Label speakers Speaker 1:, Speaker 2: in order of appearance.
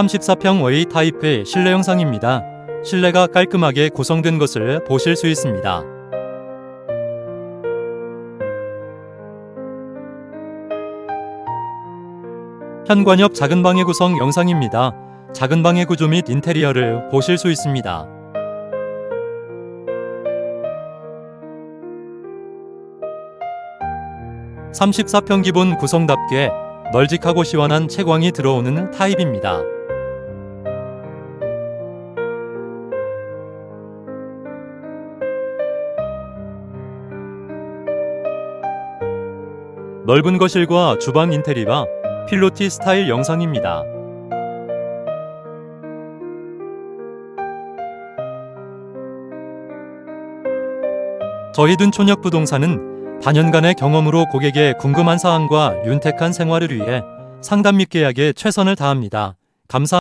Speaker 1: 34평 웨이 타입의 실내 영상입니다. 실내가 깔끔하게 구성된 것을 보실 수 있습니다. 현관 옆 작은 방의 구성 영상입니다. 작은 방의 구조 및 인테리어를 보실 수 있습니다. (34평) 기본 구성답게 널찍하고 시원한 채광이 들어오는 타입입니다. 넓은 거실과 주방 인테리어가 필로티 스타일 영상입니다. 저희든 촌역 부동산은 단연간의 경험으로 고객의 궁금한 사항과 윤택한 생활을 위해 상담 및 계약에 최선을 다합니다. 감사